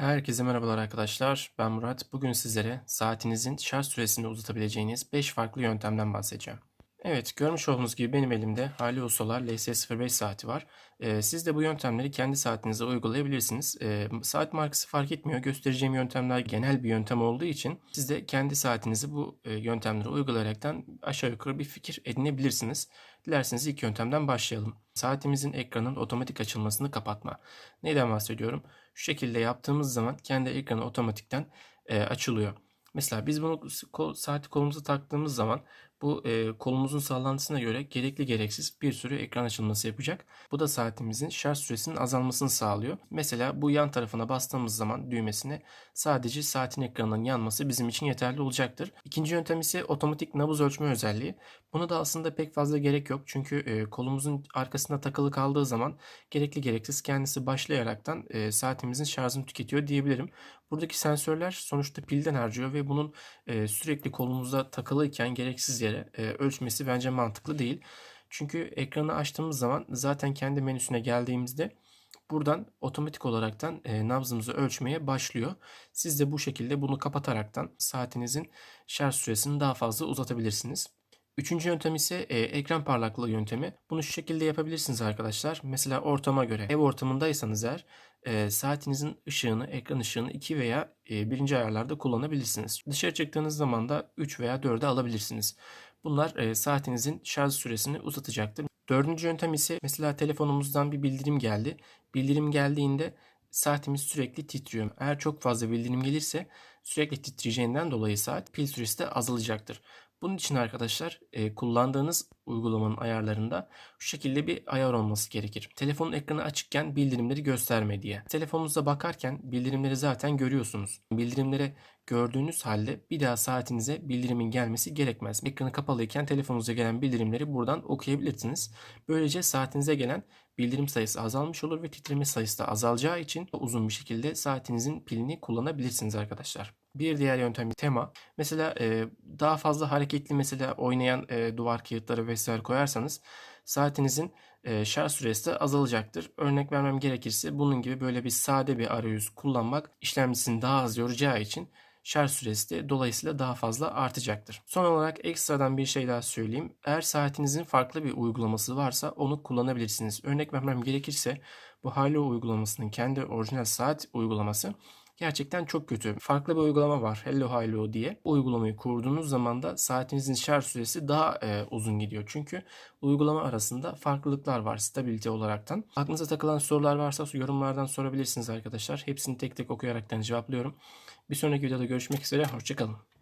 Herkese merhabalar arkadaşlar. Ben Murat. Bugün sizlere saatinizin şarj süresini uzatabileceğiniz 5 farklı yöntemden bahsedeceğim. Evet, görmüş olduğunuz gibi benim elimde Halio Solar LS05 saati var. Ee, siz de bu yöntemleri kendi saatinize uygulayabilirsiniz. Ee, saat markası fark etmiyor. Göstereceğim yöntemler genel bir yöntem olduğu için siz de kendi saatinizi bu e, yöntemleri uygulayaraktan aşağı yukarı bir fikir edinebilirsiniz. Dilerseniz ilk yöntemden başlayalım. Saatimizin ekranın otomatik açılmasını kapatma. Neyden bahsediyorum? Şu şekilde yaptığımız zaman kendi ekranı otomatikten e, açılıyor. Mesela biz bunu saati kolumuza taktığımız zaman bu e, kolumuzun sallantısına göre gerekli gereksiz bir sürü ekran açılması yapacak. Bu da saatimizin şarj süresinin azalmasını sağlıyor. Mesela bu yan tarafına bastığımız zaman düğmesine sadece saatin ekranının yanması bizim için yeterli olacaktır. İkinci yöntem ise otomatik nabız ölçme özelliği. Buna da aslında pek fazla gerek yok. Çünkü e, kolumuzun arkasında takılı kaldığı zaman gerekli gereksiz kendisi başlayaraktan e, saatimizin şarjını tüketiyor diyebilirim. Buradaki sensörler sonuçta pilden harcıyor ve bunun e, sürekli kolumuzda takılıyken gereksiz yere e, ölçmesi bence mantıklı değil. Çünkü ekranı açtığımız zaman zaten kendi menüsüne geldiğimizde buradan otomatik olaraktan e, nabzımızı ölçmeye başlıyor. Siz de bu şekilde bunu kapataraktan saatinizin şarj süresini daha fazla uzatabilirsiniz. Üçüncü yöntem ise e, ekran parlaklığı yöntemi. Bunu şu şekilde yapabilirsiniz arkadaşlar. Mesela ortama göre ev ortamındaysanız eğer e, saatinizin ışığını, ekran ışığını 2 veya e, 1. ayarlarda kullanabilirsiniz. Dışarı çıktığınız zaman da 3 veya 4'e alabilirsiniz. Bunlar e, saatinizin şarj süresini uzatacaktır. Dördüncü yöntem ise mesela telefonumuzdan bir bildirim geldi. Bildirim geldiğinde saatimiz sürekli titriyor. Eğer çok fazla bildirim gelirse sürekli titreyeceğinden dolayı saat pil süresi de azalacaktır. Bunun için arkadaşlar e, kullandığınız uygulamanın ayarlarında şu şekilde bir ayar olması gerekir. Telefonun ekranı açıkken bildirimleri gösterme diye. Telefonunuza bakarken bildirimleri zaten görüyorsunuz. Bildirimleri gördüğünüz halde bir daha saatinize bildirimin gelmesi gerekmez. Ekranı kapalıyken telefonunuza gelen bildirimleri buradan okuyabilirsiniz. Böylece saatinize gelen bildirim sayısı azalmış olur ve titreme sayısı da azalacağı için uzun bir şekilde saatinizin pilini kullanabilirsiniz arkadaşlar. Bir diğer yöntem tema. Mesela e, daha fazla hareketli mesela oynayan e, duvar kağıtları vesaire koyarsanız saatinizin e, şarj süresi de azalacaktır. Örnek vermem gerekirse bunun gibi böyle bir sade bir arayüz kullanmak işlemcisini daha az yoracağı için şarj süresi de dolayısıyla daha fazla artacaktır. Son olarak ekstradan bir şey daha söyleyeyim. Eğer saatinizin farklı bir uygulaması varsa onu kullanabilirsiniz. Örnek vermem gerekirse bu Halo uygulamasının kendi orijinal saat uygulaması gerçekten çok kötü. Farklı bir uygulama var Hello Hello diye. Bu uygulamayı kurduğunuz zaman da saatinizin şarj süresi daha e, uzun gidiyor. Çünkü uygulama arasında farklılıklar var stabilite olaraktan. Aklınıza takılan sorular varsa yorumlardan sorabilirsiniz arkadaşlar. Hepsini tek tek okuyaraktan cevaplıyorum. Bir sonraki videoda görüşmek üzere. Hoşçakalın.